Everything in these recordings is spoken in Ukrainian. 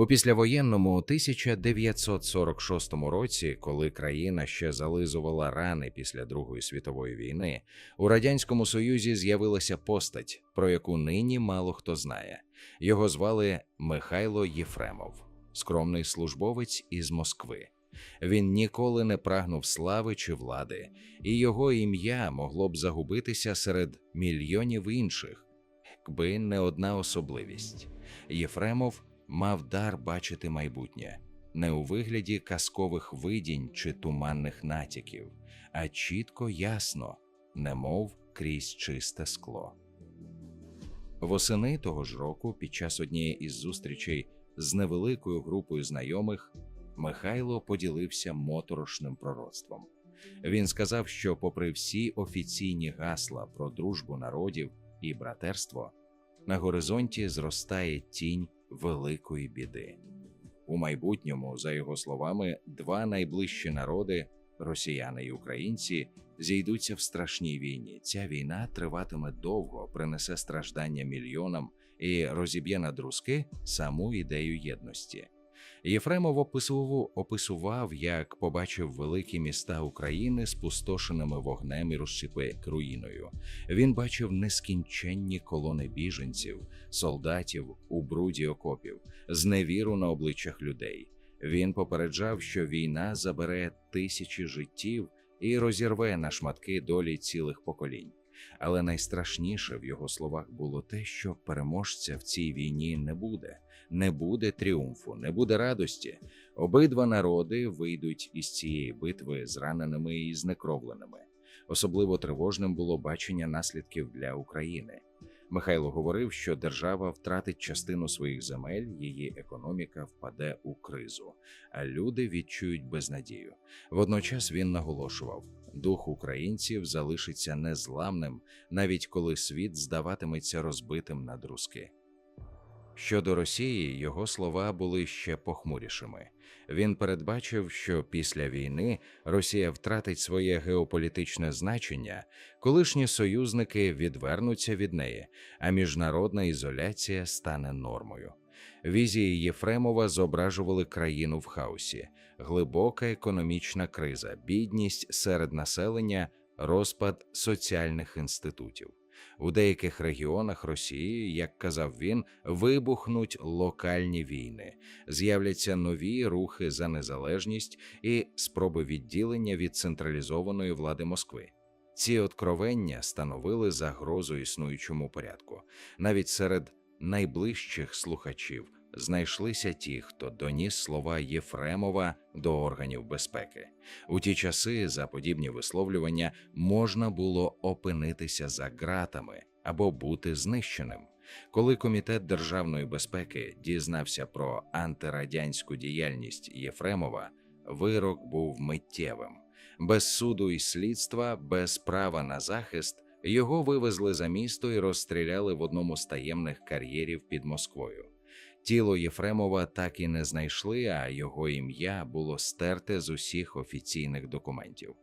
У післявоєнному 1946 році, коли країна ще зализувала рани після Другої світової війни, у радянському союзі з'явилася постать, про яку нині мало хто знає. Його звали Михайло Єфремов, скромний службовець із Москви. Він ніколи не прагнув слави чи влади, і його ім'я могло б загубитися серед мільйонів інших, якби не одна особливість. Єфремов мав дар бачити майбутнє не у вигляді казкових видінь чи туманних натяків, а чітко ясно, немов крізь чисте скло. Восени того ж року, під час однієї із зустрічей з невеликою групою знайомих, Михайло поділився моторошним пророцтвом. Він сказав, що, попри всі офіційні гасла про дружбу народів і братерство, на горизонті зростає тінь великої біди. У майбутньому, за його словами, два найближчі народи росіяни і українці зійдуться в страшній війні. Ця війна триватиме довго, принесе страждання мільйонам і розіб'є на друзки саму ідею єдності. Єфремов описував, описував, як побачив великі міста України спустошеними вогнем і розсипе руїною. Він бачив нескінченні колони біженців, солдатів у бруді окопів, зневіру на обличчях людей. Він попереджав, що війна забере тисячі життів і розірве на шматки долі цілих поколінь. Але найстрашніше в його словах було те, що переможця в цій війні не буде, не буде тріумфу, не буде радості. Обидва народи вийдуть із цієї битви зраненими і знекровленими. Особливо тривожним було бачення наслідків для України. Михайло говорив, що держава втратить частину своїх земель, її економіка впаде у кризу, а люди відчують безнадію. Водночас він наголошував: дух українців залишиться незламним, навіть коли світ здаватиметься розбитим на друзки. Щодо Росії, його слова були ще похмурішими. Він передбачив, що після війни Росія втратить своє геополітичне значення, колишні союзники відвернуться від неї, а міжнародна ізоляція стане нормою. Візії Єфремова зображували країну в хаосі, глибока економічна криза, бідність серед населення, розпад соціальних інститутів. У деяких регіонах Росії, як казав він, вибухнуть локальні війни, з'являться нові рухи за незалежність і спроби відділення від централізованої влади Москви. Ці откровення становили загрозу існуючому порядку, навіть серед найближчих слухачів знайшлися ті, хто доніс слова Єфремова до органів безпеки. У ті часи за подібні висловлювання можна було опинитися за ґратами або бути знищеним. Коли комітет державної безпеки дізнався про антирадянську діяльність Єфремова, вирок був миттєвим. Без суду і слідства, без права на захист, його вивезли за місто і розстріляли в одному з таємних кар'єрів під Москвою. Тіло Єфремова так і не знайшли, а його ім'я було стерте з усіх офіційних документів.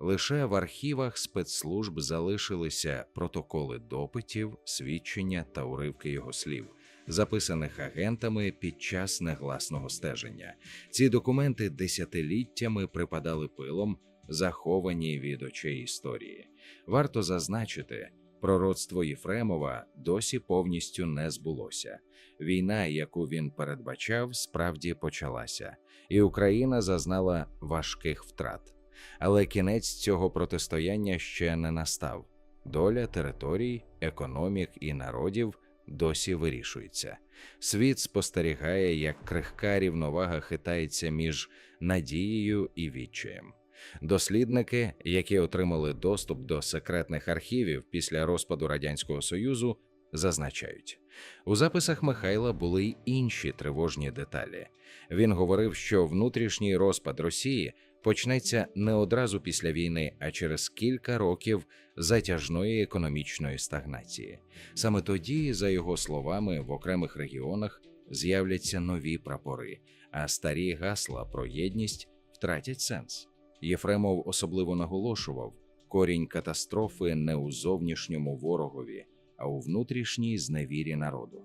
Лише в архівах спецслужб залишилися протоколи допитів, свідчення та уривки його слів, записаних агентами під час негласного стеження. Ці документи десятиліттями припадали пилом, заховані від очей історії. Варто зазначити, пророцтво Єфремова досі повністю не збулося. Війна, яку він передбачав, справді почалася, і Україна зазнала важких втрат. Але кінець цього протистояння ще не настав. Доля територій, економік і народів досі вирішується. Світ спостерігає, як крихка рівновага хитається між надією і відчаєм. Дослідники, які отримали доступ до секретних архівів після розпаду радянського союзу, зазначають, у записах Михайла були й інші тривожні деталі. Він говорив, що внутрішній розпад Росії почнеться не одразу після війни, а через кілька років затяжної економічної стагнації. Саме тоді, за його словами, в окремих регіонах з'являться нові прапори, а старі гасла про єдність втратять сенс. Єфремов особливо наголошував, корінь катастрофи не у зовнішньому ворогові, а у внутрішній зневірі народу.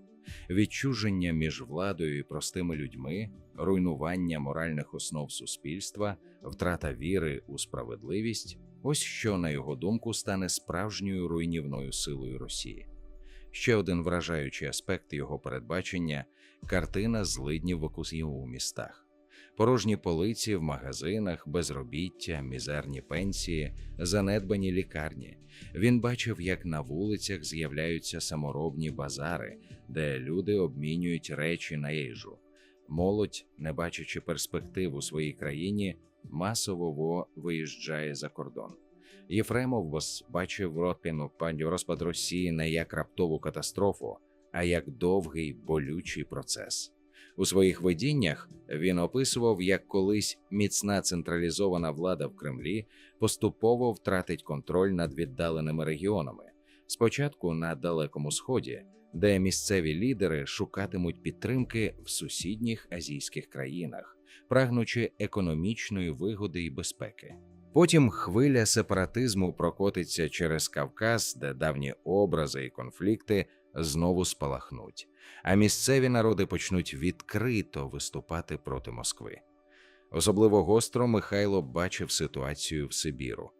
відчуження між владою і простими людьми, руйнування моральних основ суспільства, втрата віри у справедливість ось що, на його думку, стане справжньою руйнівною силою Росії. Ще один вражаючий аспект його передбачення картина злиднів в у містах. Порожні полиці в магазинах, безробіття, мізерні пенсії, занедбані лікарні. Він бачив, як на вулицях з'являються саморобні базари, де люди обмінюють речі на їжу. Молодь, не бачачи перспектив у своїй країні, масово виїжджає за кордон. Єфремов бачив розпину розпад Росії не як раптову катастрофу, а як довгий болючий процес. У своїх видіннях він описував, як колись міцна централізована влада в Кремлі поступово втратить контроль над віддаленими регіонами, спочатку на Далекому Сході, де місцеві лідери шукатимуть підтримки в сусідніх азійських країнах, прагнучи економічної вигоди і безпеки. Потім хвиля сепаратизму прокотиться через Кавказ, де давні образи і конфлікти знову спалахнуть, а місцеві народи почнуть відкрито виступати проти Москви. Особливо гостро Михайло бачив ситуацію в Сибіру.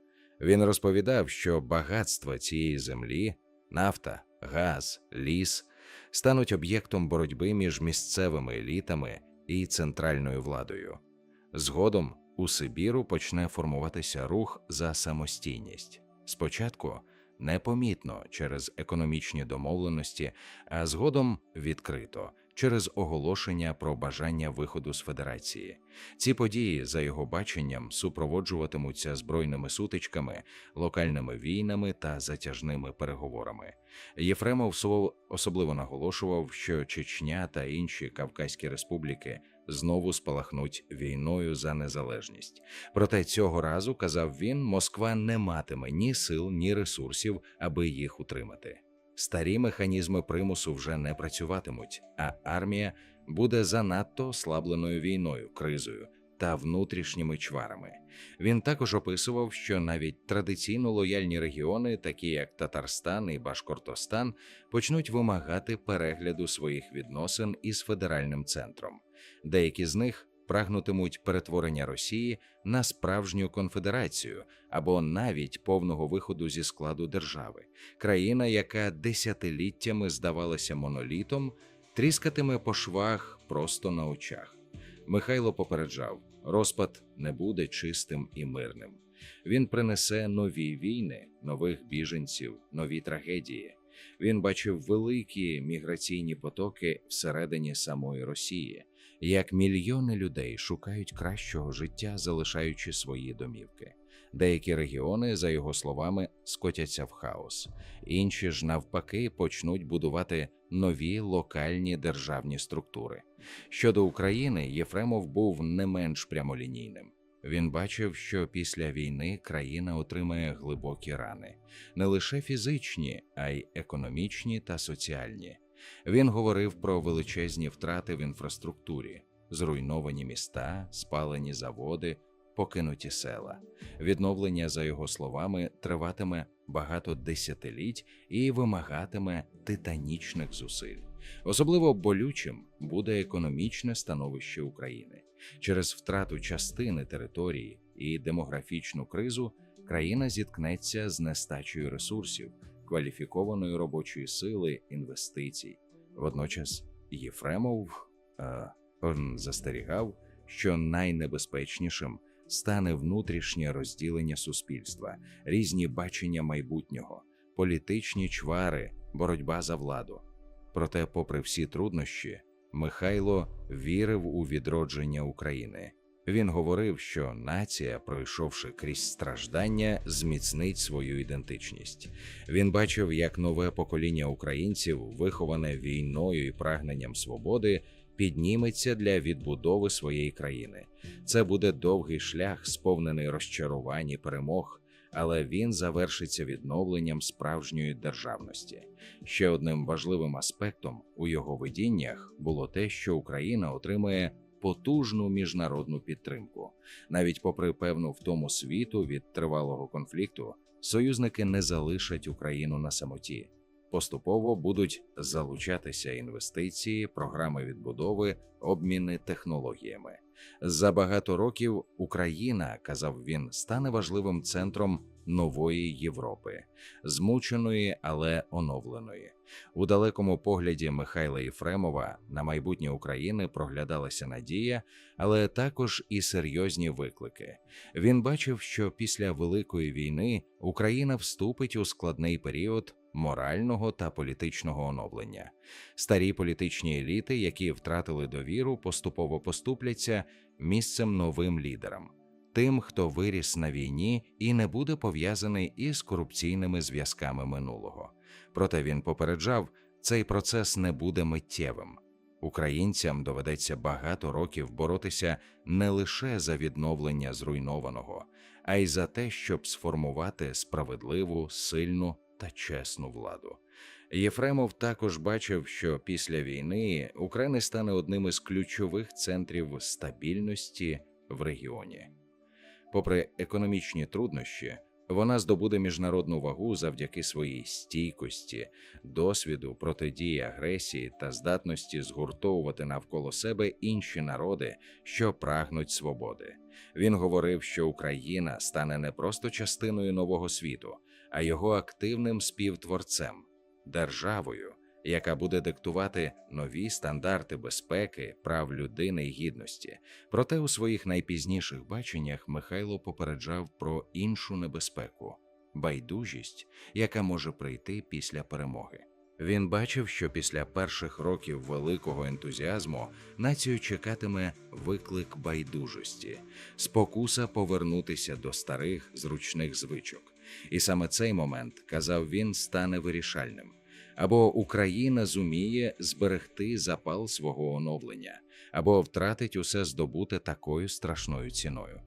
Він розповідав, що багатства цієї землі, нафта, газ, ліс стануть об'єктом боротьби між місцевими елітами і центральною владою. Згодом у Сибіру почне формуватися рух за самостійність. Спочатку непомітно через економічні домовленості, а згодом відкрито через оголошення про бажання виходу з федерації. Ці події, за його баченням, супроводжуватимуться збройними сутичками, локальними війнами та затяжними переговорами. Єфремов особливо наголошував, що Чечня та інші Кавказькі республіки знову спалахнуть війною за незалежність. Проте цього разу казав він, Москва не матиме ні сил, ні ресурсів, аби їх утримати. Старі механізми примусу вже не працюватимуть, а армія буде занадто ослабленою війною, кризою та внутрішніми чварами. Він також описував, що навіть традиційно лояльні регіони, такі як Татарстан і Башкортостан, почнуть вимагати перегляду своїх відносин із федеральним центром. Деякі з них прагнутимуть перетворення Росії на справжню конфедерацію або навіть повного виходу зі складу держави, країна, яка десятиліттями здавалася монолітом, тріскатиме по швах просто на очах. Михайло попереджав: розпад не буде чистим і мирним. Він принесе нові війни, нових біженців, нові трагедії. Він бачив великі міграційні потоки всередині самої Росії, як мільйони людей шукають кращого життя, залишаючи свої домівки. Деякі регіони, за його словами, скотяться в хаос, інші ж навпаки почнуть будувати нові локальні державні структури. Щодо України, Єфремов був не менш прямолінійним. Він бачив, що після війни країна отримає глибокі рани, не лише фізичні, а й економічні та соціальні. Він говорив про величезні втрати в інфраструктурі, зруйновані міста, спалені заводи, покинуті села. Відновлення, за його словами, триватиме багато десятиліть і вимагатиме титанічних зусиль. Особливо болючим буде економічне становище України через втрату частини території і демографічну кризу. Країна зіткнеться з нестачею ресурсів, кваліфікованої робочої сили, інвестицій. Водночас Єфремов е, застерігав, що найнебезпечнішим стане внутрішнє розділення суспільства, різні бачення майбутнього, політичні чвари, боротьба за владу. Проте, попри всі труднощі, Михайло вірив у відродження України. Він говорив, що нація, пройшовши крізь страждання, зміцнить свою ідентичність. Він бачив, як нове покоління українців, виховане війною і прагненням свободи, підніметься для відбудови своєї країни. Це буде довгий шлях, сповнений розчарувань і перемог, але він завершиться відновленням справжньої державності. Ще одним важливим аспектом у його видіннях було те, що Україна отримає потужну міжнародну підтримку. Навіть попри певну втому світу від тривалого конфлікту, союзники не залишать Україну на самоті. Поступово будуть залучатися інвестиції, програми відбудови, обміни технологіями. За багато років Україна, казав він, стане важливим центром нової Європи, змученої, але оновленої. У далекому погляді Михайла Єфремова на майбутнє України проглядалася надія, але також і серйозні виклики. Він бачив, що після Великої війни Україна вступить у складний період морального та політичного оновлення. Старі політичні еліти, які втратили довіру, поступово поступляться місцем новим лідерам. Тим, хто виріс на війні і не буде пов'язаний із корупційними зв'язками минулого. Проте він попереджав, цей процес не буде миттєвим. Українцям доведеться багато років боротися не лише за відновлення зруйнованого, а й за те, щоб сформувати справедливу, сильну та чесну владу. Єфремов також бачив, що після війни Україна стане одним із ключових центрів стабільності в регіоні. Попри економічні труднощі, вона здобуде міжнародну вагу завдяки своїй стійкості, досвіду протидії агресії та здатності згуртовувати навколо себе інші народи, що прагнуть свободи. Він говорив, що Україна стане не просто частиною нового світу, а його активним співтворцем, державою, яка буде диктувати нові стандарти безпеки, прав людини і гідності. Проте у своїх найпізніших баченнях Михайло попереджав про іншу небезпеку байдужість, яка може прийти після перемоги. Він бачив, що після перших років великого ентузіазму націю чекатиме виклик байдужості, спокуса повернутися до старих зручних звичок. І саме цей момент, казав він, стане вирішальним. Або Україна зуміє зберегти запал свого оновлення, або втратить усе здобуте такою страшною ціною.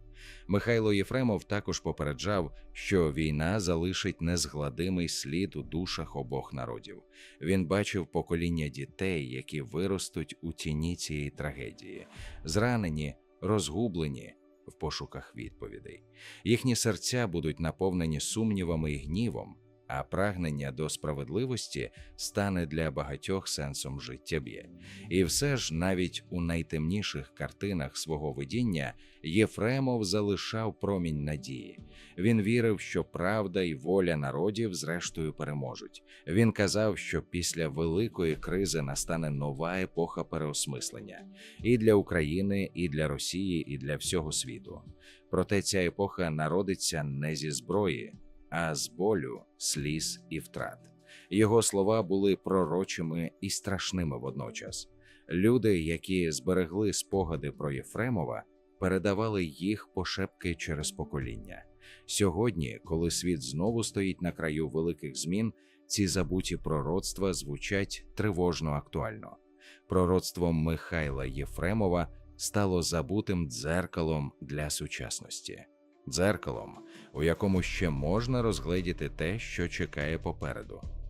Михайло Єфремов також попереджав, що війна залишить незгладимий слід у душах обох народів. Він бачив покоління дітей, які виростуть у тіні цієї трагедії, зранені, розгублені в пошуках відповідей. Їхні серця будуть наповнені сумнівами і гнівом, а прагнення до справедливості стане для багатьох сенсом життєб'є. І все ж, навіть у найтемніших картинах свого видіння, Єфремов залишав промінь надії. Він вірив, що правда і воля народів зрештою переможуть. Він казав, що після великої кризи настане нова епоха переосмислення і для України, і для Росії, і для всього світу. Проте ця епоха народиться не зі зброї а з болю, сліз і втрат. Його слова були пророчими і страшними водночас. Люди, які зберегли спогади про Єфремова, передавали їх пошепки через покоління. Сьогодні, коли світ знову стоїть на краю великих змін, ці забуті пророцтва звучать тривожно актуально. Пророцтво Михайла Єфремова стало забутим дзеркалом для сучасності дзеркалом, у якому ще можна розгледіти те, що чекає попереду.